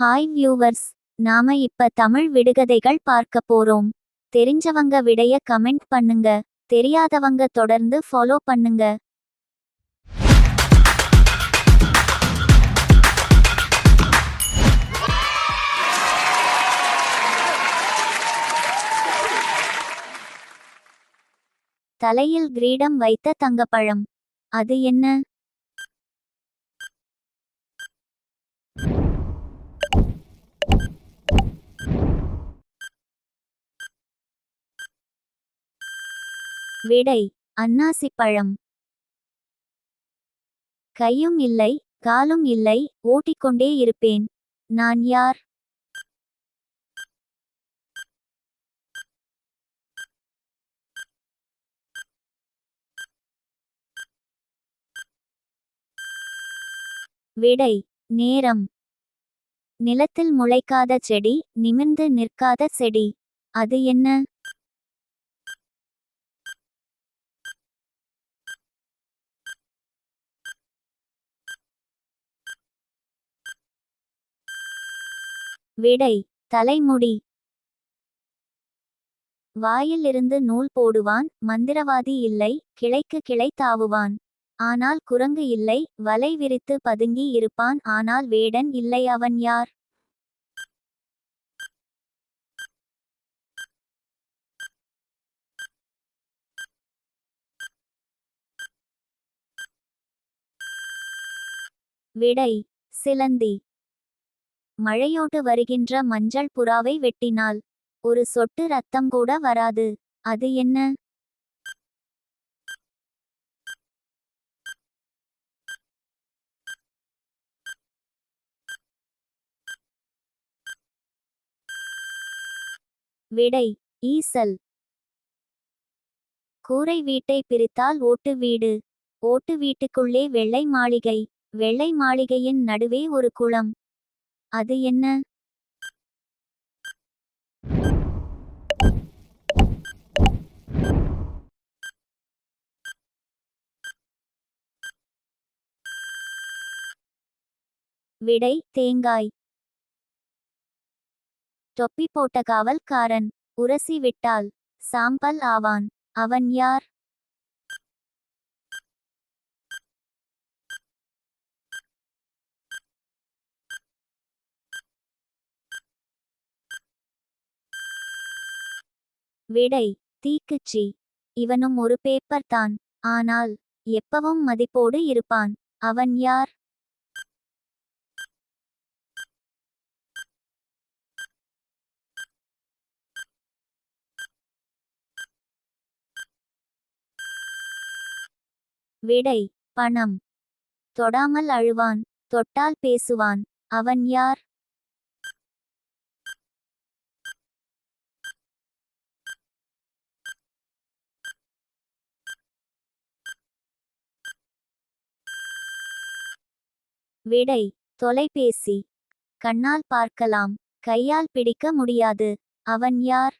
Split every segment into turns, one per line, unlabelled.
Hi viewers நாம இப்ப தமிழ் விடுகதைகள் பார்க்க போறோம். தெரிஞ்சவங்க விடைய கமெண்ட் பண்ணுங்க. தெரியாதவங்க தொடர்ந்து ஃபாலோ பண்ணுங்க. தலையில் கிரீடம் வைத்த தங்கப்பழம். அது என்ன? விடை அன்னாசி பழம் கையும் இல்லை காலும் இல்லை ஓட்டிக்கொண்டே இருப்பேன். நான் யார்? விடை நேரம். நிலத்தில் முளைக்காத செடி நிமிர்ந்து நிற்காத செடி. அது என்ன? விடை தலைமுடி. வாயிலிருந்து நூல் போடுவான் மந்திரவாதி இல்லை கிளைக்கு கிளை தாவுவான். ஆனால் குரங்கு இல்லை வலை விரித்து பதுங்கி இருப்பான் ஆனால் வேடன் இல்லை அவன் யார்? விடை சிலந்தி. மழையோடு வருகின்ற மஞ்சள் புறாவை வெட்டினால் ஒரு சொட்டு ரத்தம் கூட வராது. அது என்ன? விடை ஈசல். கூரை வீட்டை பிரித்தால் ஓட்டு வீடு. ஓட்டு வீட்டுக்குள்ளே வெள்ளை மாளிகை. வெள்ளை மாளிகையின் நடுவே ஒரு குளம். அது என்ன? விடை தேங்காய். தொப்பி போட்ட காவல்காரன் உரசி விட்டால் சாம்பல் ஆவான். அவன் யார்? விடை தீக்குச்சி. இவனும் ஒரு பேப்பர் தான் ஆனால் எப்பவும் மதிப்போடு இருப்பான். அவன் யார்? விடை பணம். தொடாமல் அழுவான் தொட்டால் பேசுவான். அவன் யார்? விடை தொலைபேசி. கண்ணால் பார்க்கலாம் கையால் பிடிக்க முடியாது. அவன் யார்?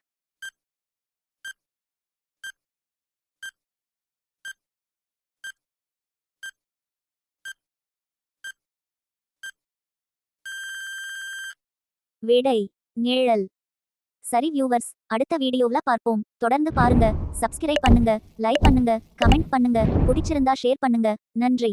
விடை நிழல். சரி வியூவர்ஸ் அடுத்த வீடியோவில் பார்ப்போம். தொடர்ந்து பாருங்க சப்ஸ்கிரைப் பண்ணுங்க லைக் பண்ணுங்க கமெண்ட் பண்ணுங்க பிடிச்சிருந்தா ஷேர் பண்ணுங்க. நன்றி.